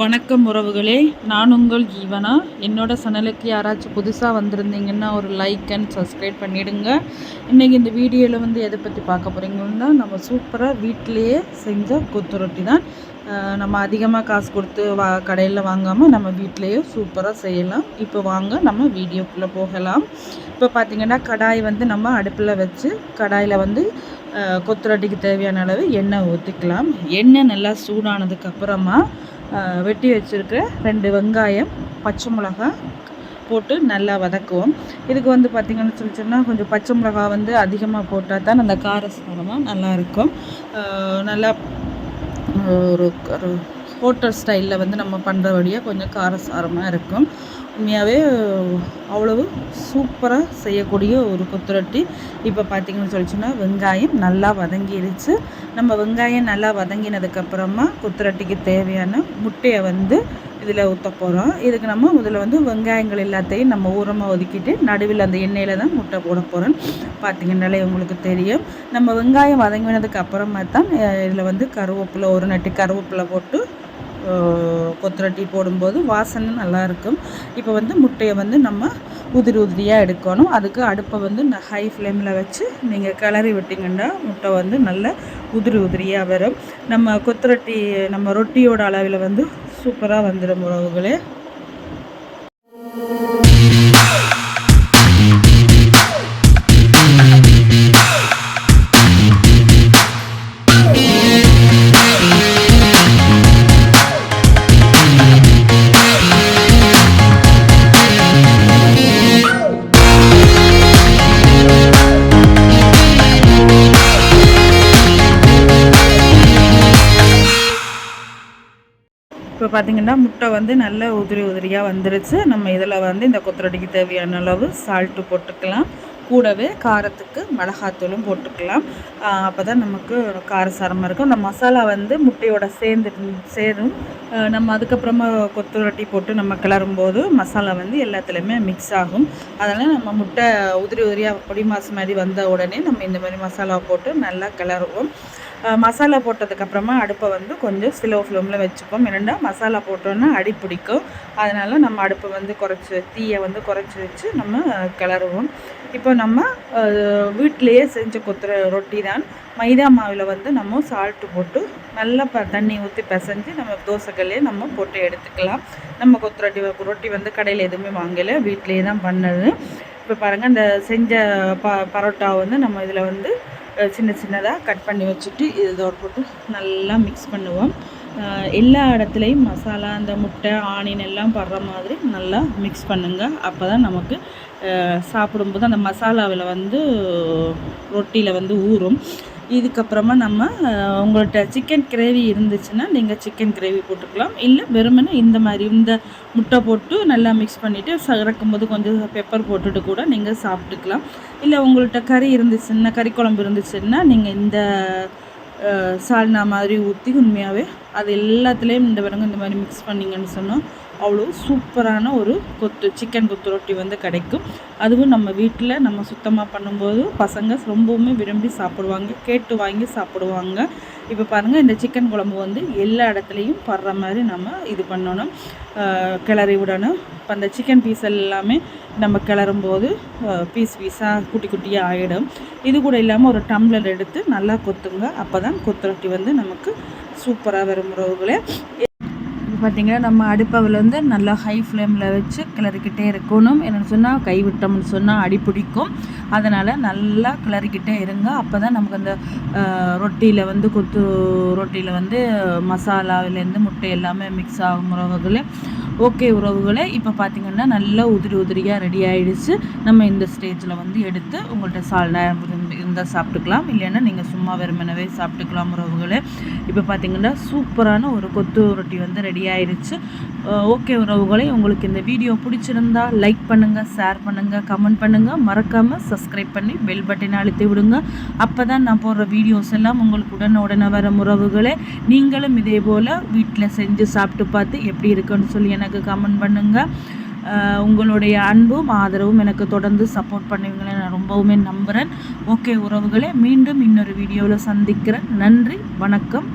வணக்கம் உறவுகளே. நான் உங்கள் ஜீவனா? என்னோட சனலுக்கு யாராச்சும் புதுசாக வந்திருந்தீங்கன்னா ஒரு லைக் அண்ட் சப்ஸ்கிரைப் பண்ணிவிடுங்க இன்றைக்கி இந்த வீடியோவில் வந்து எதை பற்றி பார்க்க போகிறீங்கன்னா நம்ம சூப்பராக வீட்டிலையே செஞ்ச கொத்து ரொட்டி தான். நம்ம அதிகமாக காசு கொடுத்து வா கடையில் வாங்காமல் நம்ம வீட்டிலையே சூப்பராக செய்யலாம். இப்போ வாங்க நம்ம வீடியோக்குள்ளே போகலாம். இப்போ பார்த்திங்கன்னா கடாய் வந்து நம்ம அடுப்பில் வச்சு கடாயில் வந்து கொத்து ரொட்டிக்கு தேவையான அளவு எண்ணெய் ஊற்றிக்கலாம் எண்ணெய் நல்லா சூடானதுக்கப்புறமா வெட்டி வச்சுருக்க ரெண்டு வெங்காயம் பச்சை மிளகாய் போட்டு நல்லா வதக்குவோம். இதுக்கு வந்து பார்த்திங்கன்னு சொல்லி சொன்னால் கொஞ்சம் பச்சை மிளகா வந்து அதிகமாக போட்டால் தான் அந்த காரசாரமாக நல்லாயிருக்கும் நல்லா ஒரு ஹோட்டல் ஸ்டைலில் வந்து நம்ம பண்ணுறபடியாக கொஞ்சம் காரசாரமாக இருக்கும். உண்மையாகவே அவ்வளவு சூப்பராக செய்யக்கூடிய ஒரு கொத்துரொட்டி. இப்போ பார்த்திங்கன்னு சொல்லிச்சுன்னா வெங்காயம் நல்லா வதங்கிடுச்சு நம்ம வெங்காயம் நல்லா வதங்கினதுக்கப்புறமா கொத்துரொட்டிக்கு தேவையான முட்டையை வந்து இதில் ஊற்ற போகிறோம் இதுக்கு நம்ம முதல்ல வந்து வெங்காயங்கள் எல்லாத்தையும் நம்ம ஊரமாக ஒதுக்கிட்டு நடுவில் அந்த எண்ணெயில் தான் முட்டை போட போகிறோம் பார்த்திங்கனாலே உங்களுக்கு தெரியும். நம்ம வெங்காயம் வதங்கினதுக்கு அப்புறமா தான் இதில் வந்து கருவேப்பிலை ஒரு நட்டு கருவேப்பிலை போட்டு கொத்தரட்டி போடும்போது வாசனை நல்லாயிருக்கும். இப்போ வந்து முட்டையை வந்து நம்ம உதிரி உதிரியாக எடுக்கணும். அதுக்கு அடுப்பை வந்து ஹை ஃப்ளேமில் வச்சு நீங்கள் கிளறி விட்டிங்கன்னா முட்டை வந்து நல்ல உதிரி உதிரியாக வரும். நம்ம கொத்தரட்டி நம்ம ரொட்டியோட அளவில் வந்து சூப்பராக வந்துடும் உறவுகளே இப்போ பார்த்திங்கன்னா முட்டை வந்து நல்ல உதிரி உதிரியாக வந்துருச்சு. நம்ம இதில் வந்து இந்த கொத்தரடிக்கு தேவையான அளவு சால்ட்டு போட்டுக்கலாம். கூடவே காரத்துக்கு மிளகாத்தூளும் போட்டுக்கலாம். அப்போ தான் நமக்கு காரசாரமாக இருக்கும். அந்த மசாலா வந்து முட்டையோட சேர்ந்து சேரும். நம்ம அதுக்கப்புறமா கொத்து ரொட்டி போட்டு நம்ம கிளறும்போது மசாலா வந்து எல்லாத்துலேயுமே மிக்ஸ் ஆகும். அதனால் நம்ம முட்டை உதிரி உதிரியாக பொடி மாசு மாதிரி வந்த உடனே நம்ம இந்த மாதிரி மசாலா போட்டு நல்லா கிளறுவோம். மசாலா போட்டதுக்கப்புறமா அடுப்பை வந்து கொஞ்சம் ஸ்லோ ஃப்ளேமில் வச்சுப்போம். என்னென்னா மசாலா போட்டோன்னா அடி பிடிக்கும். அதனால் நம்ம அடுப்பை வந்து குறைச்சி தீயை வந்து குறைச்சி வச்சு நம்ம கிளறுவோம். இப்போ நம்ம வீட்டிலையே செஞ்ச கொத்துற ரொட்டி தான். மைதா மாவில் வந்து நம்ம சால்ட்டு போட்டு நல்லா ப தண்ணி ஊற்றி பிசைஞ்சு நம்ம தோசைக்கல்லையே நம்ம போட்டு எடுத்துக்கலாம். நம்ம கொத்துரொட்டி ரொட்டி ரொட்டி வந்து கடையில் எதுவுமே வாங்கலை. வீட்டிலையே தான் பண்ணது. இப்போ பாருங்கள் அந்த செஞ்ச ப பரோட்டா வந்து நம்ம இதில் வந்து சின்ன சின்னதாக கட் பண்ணி வச்சுட்டு இதோட போட்டு நல்லா மிக்ஸ் பண்ணுவோம். எல்லா இடத்துலையும் மசாலா அந்த முட்டை ஆனியன் எல்லாம் படுற மாதிரி நல்லா மிக்ஸ் பண்ணுங்கள் அப்போ தான் நமக்கு சாப்பிடும்போது அந்த மசாலாவில் வந்து ரொட்டியில் வந்து ஊறும். இதுக்கப்புறமா நம்ம உங்கள்கிட்ட சிக்கன் கிரேவி இருந்துச்சுன்னா நீங்கள் சிக்கன் கிரேவி போட்டுக்கலாம். இல்லை வெறுமனே இந்த மாதிரி இந்த முட்டை போட்டு நல்லா மிக்ஸ் பண்ணிவிட்டு சறக்கும்போது கொஞ்சம் பெப்பர் போட்டுட்டு கூட நீங்கள் சாப்பிட்டுக்கலாம். இல்லை உங்கள்கிட்ட கறி இருந்துச்சுன்னா கறி குழம்பு இருந்துச்சுன்னா நீங்கள் இந்த சால்னா மாதிரி ஊற்றி உண்மையாகவே அது எல்லாத்துலேயும் இந்த விலங்கு இந்த மாதிரி மிக்ஸ் பண்ணிங்கன்னு சொன்னால் அவ்வளோ சூப்பரான ஒரு கொத்து சிக்கன் கொத்து ரொட்டி வந்து கிடைக்கும். அதுவும் நம்ம வீட்டில் நம்ம சுத்தமாக பண்ணும்போது பசங்க ரொம்பவுமே விரும்பி சாப்பிடுவாங்க கேட்டு வாங்கி சாப்பிடுவாங்க. இப்போ பாருங்கள் இந்த சிக்கன் குழம்பு வந்து எல்லா இடத்துலையும் படுற மாதிரி நம்ம இது பண்ணணும். கிளறி விடணும். இப்போ அந்த சிக்கன் பீஸ் எல்லாமே நம்ம கிளறும் போது பீஸ் பீஸாக குட்டி குட்டியாக ஆகிடும் இது கூட இல்லாமல் ஒரு டம்ளர் எடுத்து நல்லா கொத்துங்க. அப்போ தான் கொத்து ரொட்டி வந்து நமக்கு சூப்பராக வரும் உறவுகளே. பார்த்திங்கன்னா நம்ம அடுப்பவில் வந்து நல்லா ஹை ஃப்ளேமில் வச்சு கிளறிக்கிட்டே இருக்கணும். என்னென்னு சொன்னால் கைவிட்டோம்னு சொன்னால் அடி பிடிக்கும். அதனால் நல்லா கிளறிக்கிட்டே இருங்க. அப்போ தான் நமக்கு அந்த ரொட்டியில் வந்து கொத்து ரொட்டியில் வந்து மசாலாவிலேருந்து முட்டை எல்லாமே மிக்ஸ் ஆகும் உறவுகளே. ஓகே உறவுகளே இப்போ பார்த்திங்கன்னா நல்லா உதிரி உதிரியாக ரெடி ஆகிடுச்சு நம்ம இந்த ஸ்டேஜில் வந்து எடுத்து உங்கள்கிட்ட சால் இருந்தால் சாப்பிட்டுக்கலாம். இல்லைன்னா நீங்கள் சும்மா வெறுமனவே சாப்பிட்டுக்கலாம் உறவுகளே. இப்போ பார்த்திங்கன்னா சூப்பரான ஒரு கொத்து ரொட்டி வந்து ரெடி ஆயிடுச்சு. ஓகே உறவுகளை உங்களுக்கு இந்த வீடியோ பிடிச்சிருந்தா லைக் பண்ணுங்கள் ஷேர் பண்ணுங்கள் கமெண்ட் பண்ணுங்கள் மறக்காமல் சப்ஸ்கிரைப் பண்ணி பெல் பட்டனை அழுத்தி விடுங்க. அப்போ தான் நான் போடுற வீடியோஸ் எல்லாம் உங்களுக்கு உடனே உடனே வர உறவுகளே. நீங்களும் இதே போல் வீட்டில் செஞ்சு சாப்பிட்டு பார்த்து எப்படி இருக்குன்னு சொல்லி எனக்கு எனக்கு கமெண்ட் பண்ணுங்கள் உங்களுடைய அன்பும் ஆதரவும் எனக்கு தொடர்ந்து சப்போர்ட் பண்ணுவீங்களே நான் ரொம்பவுமே நம்புகிறேன் ஓகே உறவுகளே மீண்டும் இன்னொரு வீடியோவில் சந்திக்கிறேன். நன்றி வணக்கம்.